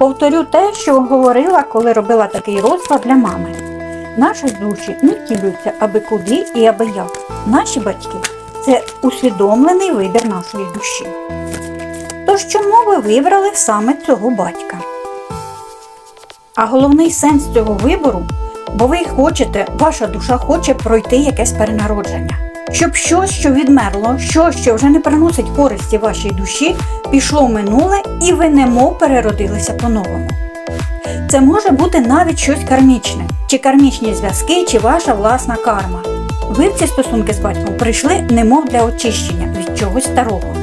Повторю те, що говорила, коли робила такий розклад для мами. Наші душі не втілюються аби куди і аби як. Наші батьки це усвідомлений вибір нашої душі. Тож чому ви вибрали саме цього батька? А головний сенс цього вибору, бо ви хочете, ваша душа хоче пройти якесь перенародження. Щоб щось, що відмерло, щось, що вже не приносить користі вашій душі, пішло в минуле і ви немов переродилися по-новому. Це може бути навіть щось кармічне, чи кармічні зв'язки, чи ваша власна карма. Ви в ці стосунки з батьком прийшли немов для очищення від чогось старого.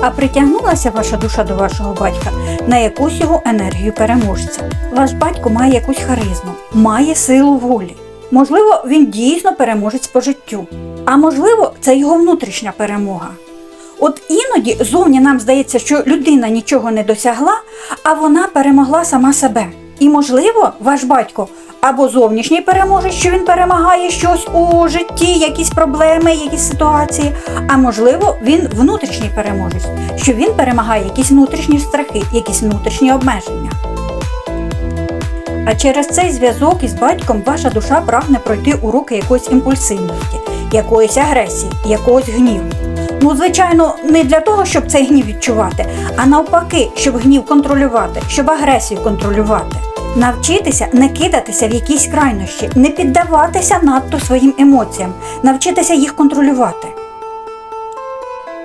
А притягнулася ваша душа до вашого батька на якусь його енергію переможця. Ваш батько має якусь харизму, має силу волі. Можливо, він дійсно переможець по життю, а можливо, це його внутрішня перемога. От іноді зовні нам здається, що людина нічого не досягла, а вона перемогла сама себе. І, можливо, ваш батько або зовнішній переможець, що він перемагає щось у житті, якісь проблеми, якісь ситуації, а можливо, він внутрішній переможець, що він перемагає якісь внутрішні страхи, якісь внутрішні обмеження. А через цей зв'язок із батьком ваша душа прагне пройти уроки якоїсь імпульсивності, якоїсь агресії, якогось гніву. Ну, звичайно, не для того, щоб цей гнів відчувати, а навпаки, щоб гнів контролювати, щоб агресію контролювати. Навчитися не кидатися в якісь крайнощі, не піддаватися надто своїм емоціям, навчитися їх контролювати.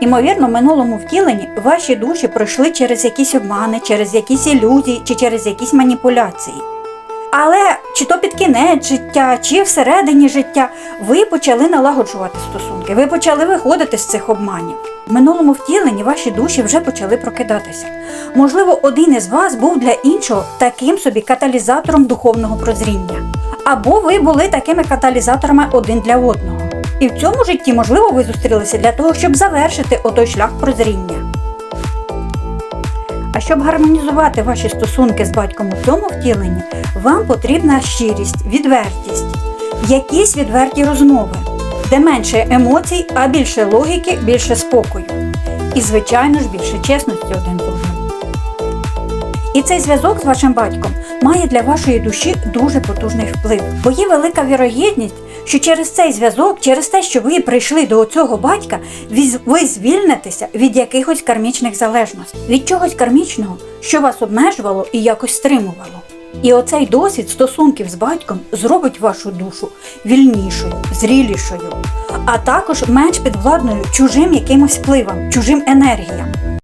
Імовірно, в минулому втіленні ваші душі пройшли через якісь обмани, через якісь ілюзії чи через якісь маніпуляції. Але чи то під кінець життя, чи всередині життя ви почали налагоджувати стосунки, ви почали виходити з цих обманів. В минулому втіленні ваші душі вже почали прокидатися. Можливо, один із вас був для іншого таким собі каталізатором духовного прозріння. Або ви були такими каталізаторами один для одного. І в цьому житті, можливо, ви зустрілися для того, щоб завершити отой шлях прозріння. А щоб гармонізувати ваші стосунки з батьком у цьому втіленні, вам потрібна щирість, відвертість, якісь відверті розмови, де менше емоцій, а більше логіки, більше спокою. І, звичайно ж, більше чесності один. І цей зв'язок з вашим батьком має для вашої душі дуже потужний вплив, бо є велика вірогідність, що через цей зв'язок, через те, що ви прийшли до цього батька, ви звільнитеся від якихось кармічних залежностей, від чогось кармічного, що вас обмежувало і якось стримувало. І оцей досвід стосунків з батьком зробить вашу душу вільнішою, зрілішою, а також менш підвладною чужим якимось впливам, чужим енергіям.